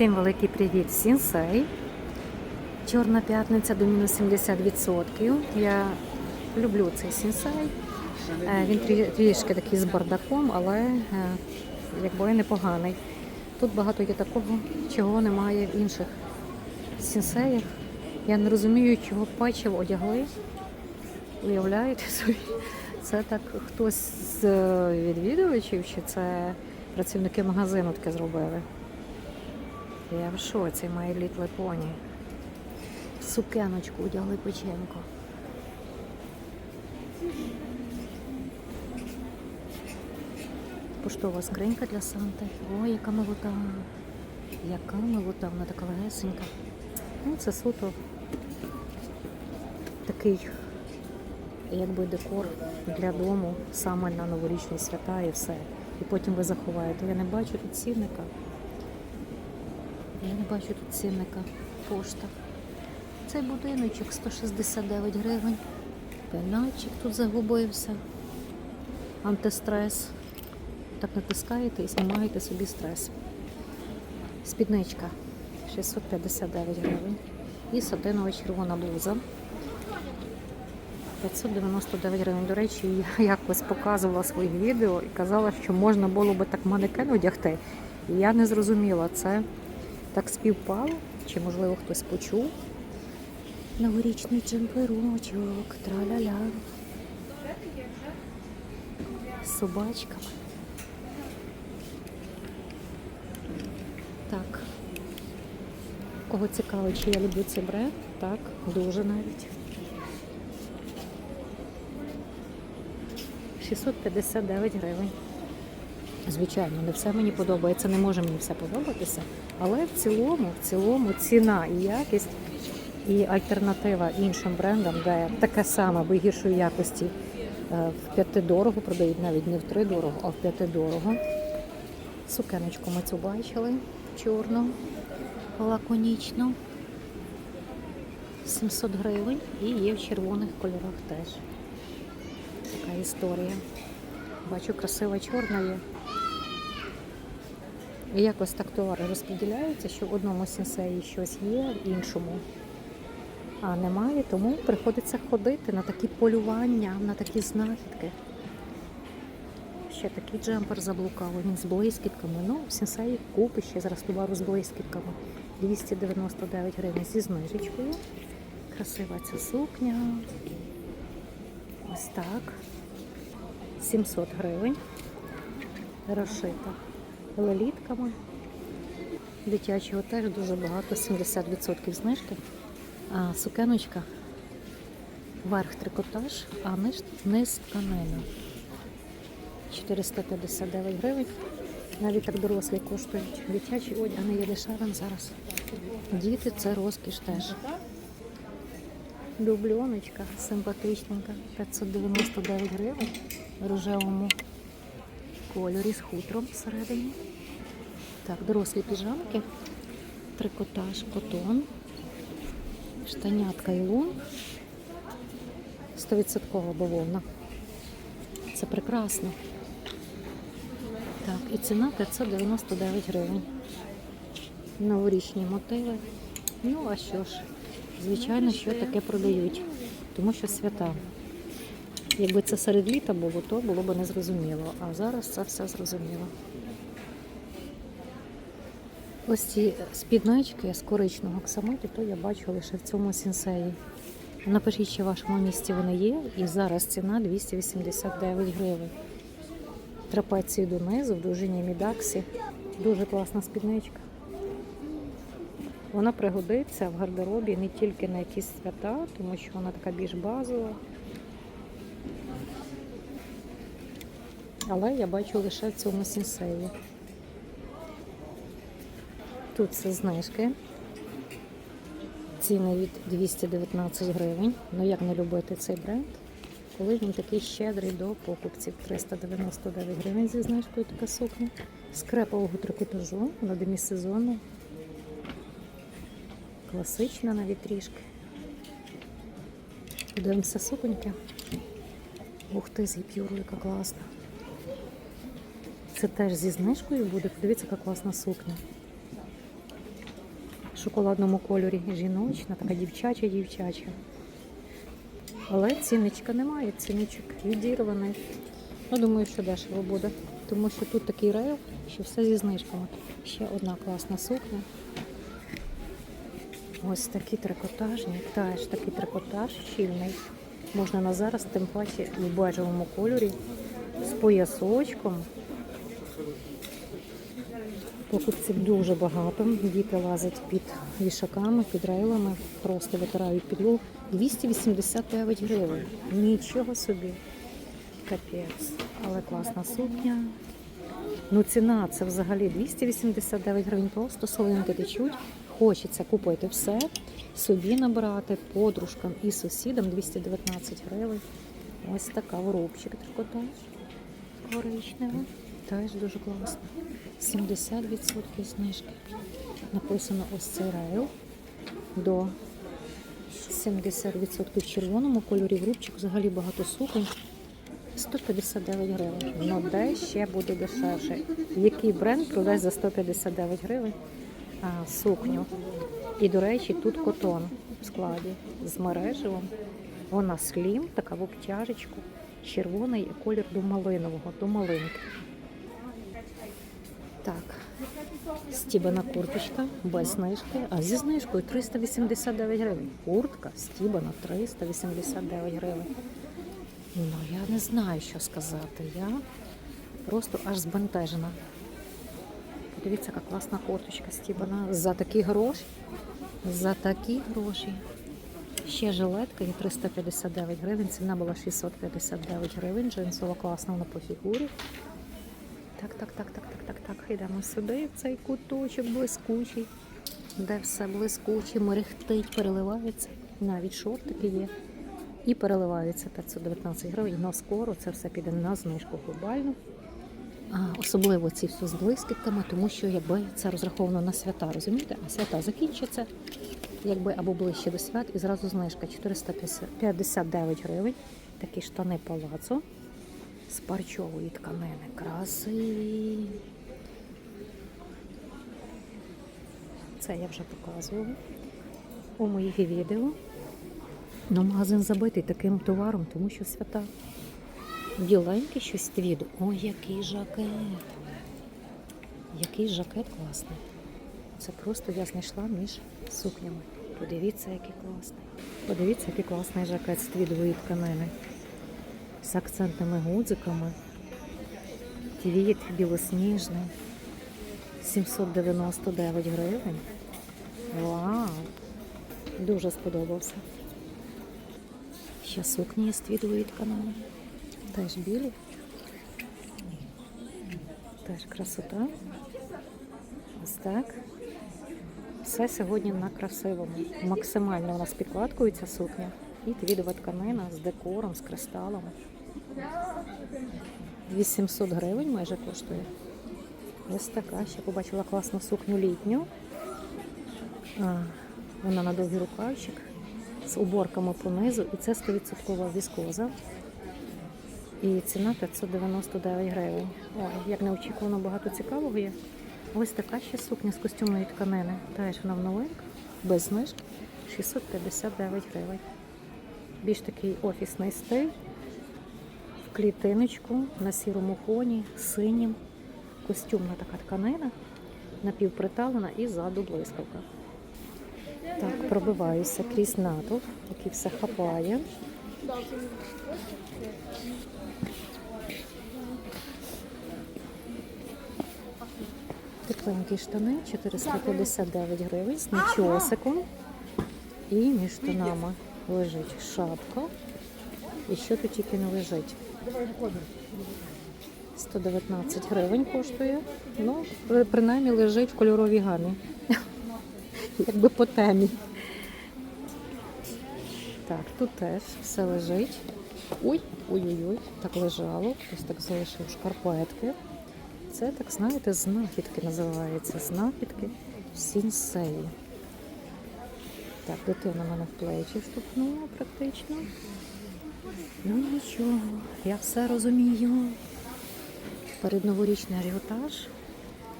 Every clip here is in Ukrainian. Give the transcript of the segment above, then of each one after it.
Всім великий привіт, Сінсей. Чорна п'ятниця до мінус 70%. Я люблю цей сінсей. Е, Він трішки такий з бардаком, але е, якби непоганий. Тут багато є такого, чого немає в інших сінсеях. Я не розумію, чого печиво одягли. Уявляєте собі? Це так хтось з е, відвідувачів, чи це працівники магазину таке зробили? Я в шоці, мої літли поні. Сукеночку одягли печенько. Поштова скринька для Санти. Ой, яка милота. Яка милота, вона така легесенька. Ну, це суто такий, якби декор для дому саме на новорічні свята і все. І потім ви заховаєте. Я не бачу тут. Я не бачу тут цінника. Пошта. Цей будиночок 169 гривень. Пенальчик тут загубився. Антистрес. Так натискаєте і знімаєте собі стрес. Спідничка 659 гривень. І сатинова червона блуза. 599 гривень. До речі, я якось показувала свої відео і казала, що можна було би так манекен одягти. І я не зрозуміла, це так співпало, чи можливо хтось почув. Новорічний джемперочок, траля-ля. З собачками. Так. Кого цікаво, чи я люблю цей бренд? Так, дуже навіть. 659 гривень. Звичайно, не все мені подобається, не може мені все подобатися. Але в цілому, в цілому ціна і якість, і альтернатива іншим брендам, де таке саме або гіршої якості е, в п'яти дорого продають, навіть не в три дорого, а в п'яти дорого. Сукеночку ми цю бачили, чорну, лаконічну. 700 гривень і є в червоних кольорах теж. Така історія. Бачу, красива чорна є. Якось так товари розподіляються, що в одному сенсеї щось є, в іншому а немає, тому приходиться ходити на такі полювання, на такі знахідки. Ще такий джемпер заблукав, він з блискітками. Ну, в сенсеї купи ще зараз товару з блискітками. 299 гривень зі знижечкою. Красива ця сукня. Ось так. 700 гривень. Розшита лелітками. Дитячого теж дуже багато, 70% знижки. А сукеночка, верх трикотаж, а низ, низ тканина. 459 гривень. Навіть так дорослі коштують. Дитячий одяг не є дешевим зараз. Діти це розкіш теж. Дубльоночка симпатичненька, 599 гривень в рожевому кольорі з хутром всередині. Так, дорослі піжамки, трикотаж, котон, штанятка і лун. 100% бавовна. Це прекрасно. Так, і ціна 599 гривень. Новорічні мотиви. Ну, а що ж, звичайно, що таке продають, тому що свята. Якби це серед літа було, то було б незрозуміло. А зараз це все зрозуміло. Ось ці спіднички з коричного оксамиту, то я бачу лише в цьому сінсеї. Напишіть, чи в вашому місті вони є. І зараз ціна 289 гривень. Трапеції донизу в довжині мідаксі. Дуже класна спідничка. Вона пригодиться в гардеробі не тільки на якісь свята, тому що вона така більш базова. Але я бачу лише в цьому сінсеї. Тут все знижки. Ціни від 219 гривень. Ну як не любити цей бренд, коли він такий щедрий до покупців. 399 гривень зі знижкою така сукня. З крепового трикотажу на демісезону. Класична навіть трішки. Подивимося суконьки. Ух ти, з гіпюру, яка класна. Це теж зі знижкою буде. Подивіться, яка класна сукня. в шоколадному кольорі. Жіночна, така дівчача, дівчача. Але цінничка немає, цінничок відірваний. Ну, думаю, що дешево буде. Тому що тут такий рейл, що все зі знижками. Ще одна класна сукня. Ось такі трикотажні, теж такий трикотаж щільний. Можна на зараз, тим паче в бежевому кольорі, з поясочком. Покупців дуже багато. Діти лазять під вішаками, під рейлами, просто витирають підлогу. 289 гривень. Нічого собі. Капець. Але класна сукня. Ну, ціна це взагалі 289 гривень. Просто солинки течуть. Хочеться купити все, собі набрати, подружкам і сусідам 219 гривень. Ось така воробчик трикотаж коричнева. Теж дуже класно. 70% знижки. Написано ось цей рейл до 70% в червоному кольорі. В рубчик взагалі багато суконь. 159 гривень. Ну де ще буде дешевше? Який бренд продасть за 159 гривень а, сукню? І, до речі, тут котон в складі з мережевим. Вона слім, така в обтяжечку. Червоний колір до малинового, до малинки. Так, стібана курточка без знижки, а зі знижкою 389 гривень. Куртка стібана 389 гривень. Ну, я не знаю, що сказати. Я просто аж збентежена. Подивіться, яка класна курточка стібана. За такі гроші. За такі гроші. Ще жилетка є 359 гривень. Ціна була 659 гривень. Джинсова класна вона по фігурі. Так, так, так, так, так, так, так. Йдемо сюди, в цей куточок блискучий, де все блискуче, мерехтить, переливається. Навіть шортики є. І переливаються 519 гривень. Но скоро це все піде на знижку глобальну. Особливо ці все з блискітками, тому що якби це розраховано на свята, розумієте? А свята закінчаться, якби або ближче до свят, і зразу знижка 459 гривень. Такі штани палацо з парчової тканини. Красиві. Це я вже показувала у моїх відео. Ну, магазин забитий таким товаром, тому що свята. Біленький щось твіду. Ой, який жакет. Який жакет класний. Це просто я знайшла між сукнями. Подивіться, який класний. Подивіться, який класний жакет з твідової тканини. З акцентними гудзиками. Твіт білосніжний. 799 гривень. Вау! Дуже сподобався. Ще сукні є з твідової тканини. Теж білі. Теж красота. Ось так. Все сьогодні на красивому. Максимально у нас підкладкою ця сукня. І твідова тканина з декором, з кристалами. 800 гривень майже коштує. Ось така. Ще побачила класну сукню літню. А, вона на довгий рукавчик з уборками понизу. І це 100% віскоза. І ціна 599 гривень. Ой, як неочікувано багато цікавого є. Ось така ще сукня з костюмної тканини. Теж вона в новинках, без знижки. 659 гривень. Більш такий офісний стиль. Клітиночку на сірому фоні, синім. Костюмна така тканина, напівприталена і ззаду блискавка. Так, пробиваюся крізь натовп, який все хапає. Тепленькі штани 459 гривень з начосиком. І між штанами лежить шапка. І що тут тільки не лежить? 119 гривень коштує. Ну, принаймні лежить в кольоровій гамі. Якби по темі. Так, тут теж все лежить. Ой, ой-ой-ой, так лежало. Хтось так залишив шкарпетки. Це, так знаєте, знахідки називається. Знахідки сінсеї. Так, дитина мене в плечі штовхнула практично. Ну нічого, я все розумію. Передноворічний ажіотаж,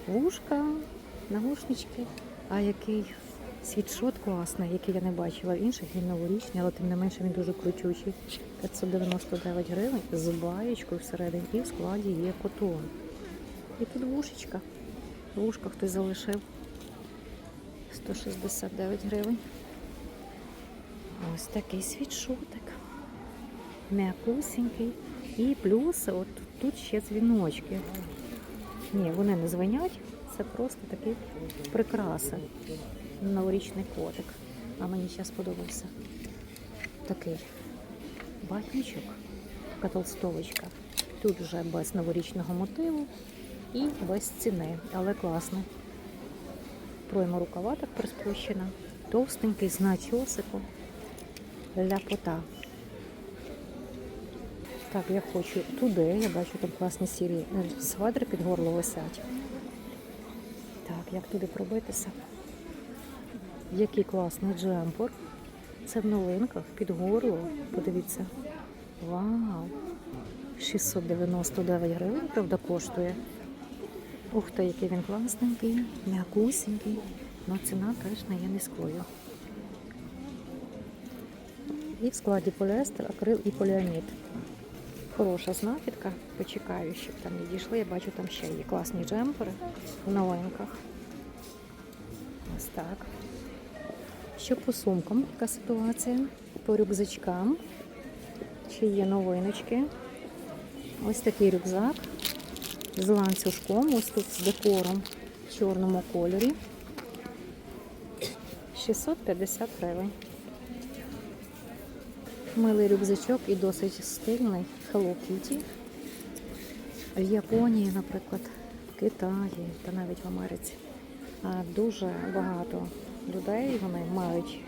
вушка, навушнички. А який Світшот класний, який я не бачила в інших, він новорічний, але тим не менше він дуже крутючий. 599 гривень з баєчкою всередині і в складі є котон. І тут вушечка. Вушка хтось залишив. 169 гривень. Ось такий світшотик. М'якусенький. І плюс от тут ще дзвіночки. Ні, вони не дзвонять, це просто такі прикраси. Новорічний котик. А мені зараз сподобався такий батничок, така толстовочка. Тут вже без новорічного мотиву і без ціни, але класний. Пройма рукава так приспущена, товстенький з начосиком, ляпота. Так, я хочу туди, я бачу там класні сірі е, свадри під горло висять. Так, як туди пробитися? Який класний джемпер. Це в новинках під горло. Подивіться. Вау! 699 гривень, правда, коштує. Ух ти, який він класненький, м'якусенький. Ну, ціна теж не є низькою. І в складі поліестер, акрил і поліамід. Хороша знахідка. Почекаю, щоб там не дійшли. Я бачу, там ще є класні джемпери в новинках. Ось так. Що по сумкам, яка ситуація? По рюкзачкам. Чи є новиночки? Ось такий рюкзак з ланцюжком, ось тут з декором в чорному кольорі. 650 гривень. Милий рюкзачок і досить стильний Hello Kitty. В Японії, наприклад, в Китаї та навіть в Америці. Дуже багато людей вони мають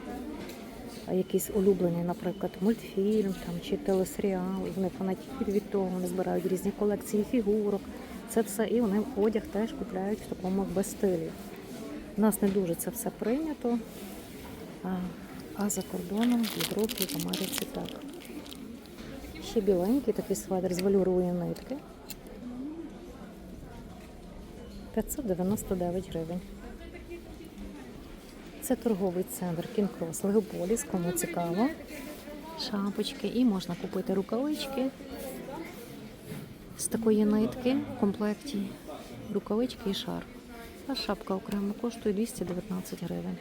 якийсь улюблений, наприклад, мультфільм там, чи телесеріал. Вони фанатіють від того, вони збирають різні колекції фігурок. Це все, і вони одяг теж купляють в такому без стилі. У нас не дуже це все прийнято. А, за кордоном, в Європі, в Америці так. Ще біленький такий свадер з валюрової нитки. 599 гривень. Це торговий центр Кінкрос Легополіс, кому цікаво. Шапочки і можна купити рукавички з такої нитки в комплекті. Рукавички і шар. А шапка окремо коштує 219 гривень.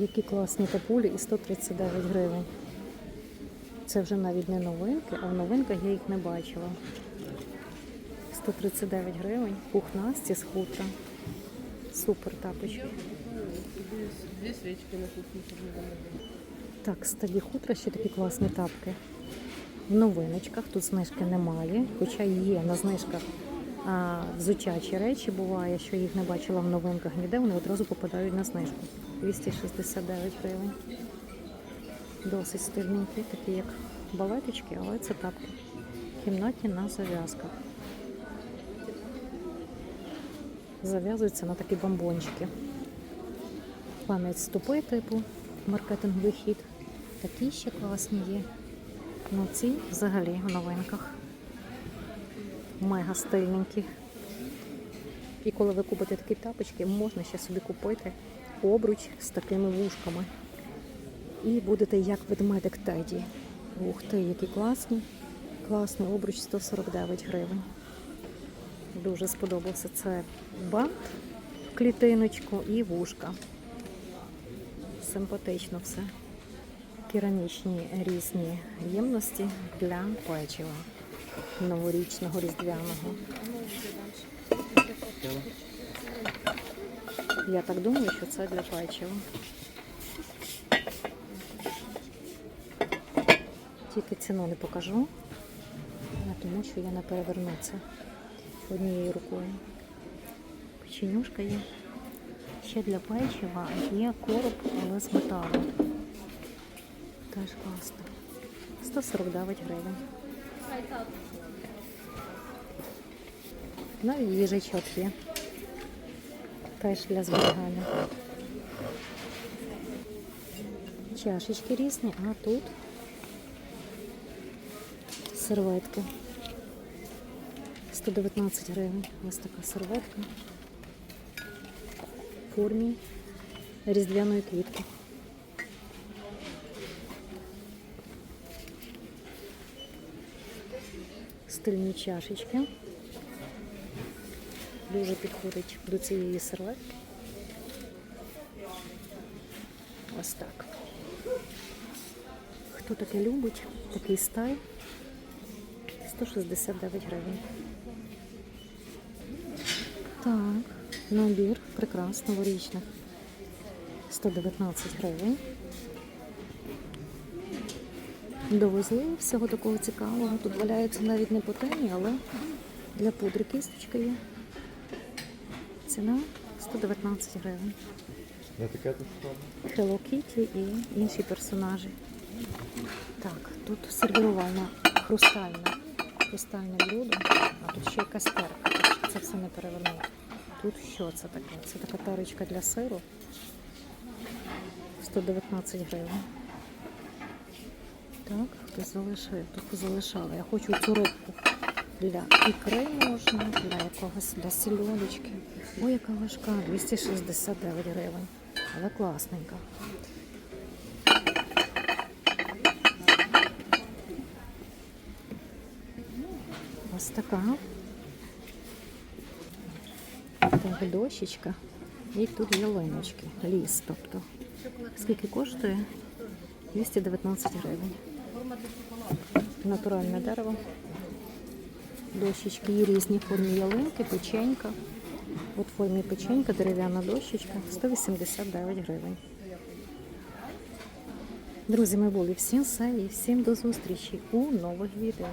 Які класні капулі і 139 гривень. Це вже навіть не новинки, а в новинках я їх не бачила. 139 гривень, пухнасті з хутра. Супер тапочки. Две свечки на кухне. Так, стаді хутра ще такі класні тапки. В новиночках тут знижки немає, хоча є на знижках а, взучачі речі. Буває, що їх не бачила в новинках ніде, вони одразу попадають на знижку. 269 гривень. Досить стильненькі, такі як балеточки, але це тапки. Кімнатні на зав'язках. Зав'язуються на такі бомбончики. Пам'ять стопи типу маркетинговий хід. Такі ще класні є. Ну ці взагалі в новинках. Мега стильненькі. І коли ви купите такі тапочки, можна ще собі купити обруч з такими вушками. І будете як ведмедик Теді. Ух ти, які класні. Класний обруч 149 гривень. Дуже сподобався це бант в клітиночку і вушка. Симпатично все. Керамічні різні ємності для печива новорічного різдвяного. Я так думаю, що це для печива. Тільки ціну не покажу, тому що я не переверну це однією рукою. Печенюшка є. Ще для печива є короб, але з металу. Теж класно. 149 гривень. Навіть їжачок є. Теж для зберігання. Чашечки різні, а тут серветки. 119 гривень. Ось така серветка. формі різдвяної квітки. Стильні чашечки. Дуже підходить до цієї серветки. Ось так. Хто таке любить, такий стайл 169 гривень. Так, набір прикрас новорічних 119 гривень. Довезли всього такого цікавого. Тут валяються навіть не по темі, але для пудри кісточка є. Ціна 119 гривень. Hello Kitty і інші персонажі. Так, тут сервірувальна хрустальна, хрустальне блюдо, а тут ще кастерка, це все не перевернути. Тут що це таке? Це така тарочка для сиру. 119 гривень. Так, хтось залишив, тут залишали. Я хочу цю рибку для ікри можна, для якогось для сільодочки. Ой, яка важка, 269 гривень. Але класненька. Ось така. Так, дощечка. І тут ялиночки. Ліс, тобто. Скільки коштує? 219 гривень. Натуральне дерево. Дощечки є різні формі ялинки, печенька. От формі печенька, дерев'яна дощечка 189 гривень. Друзі, ми були всім все і всім до зустрічі у нових відео.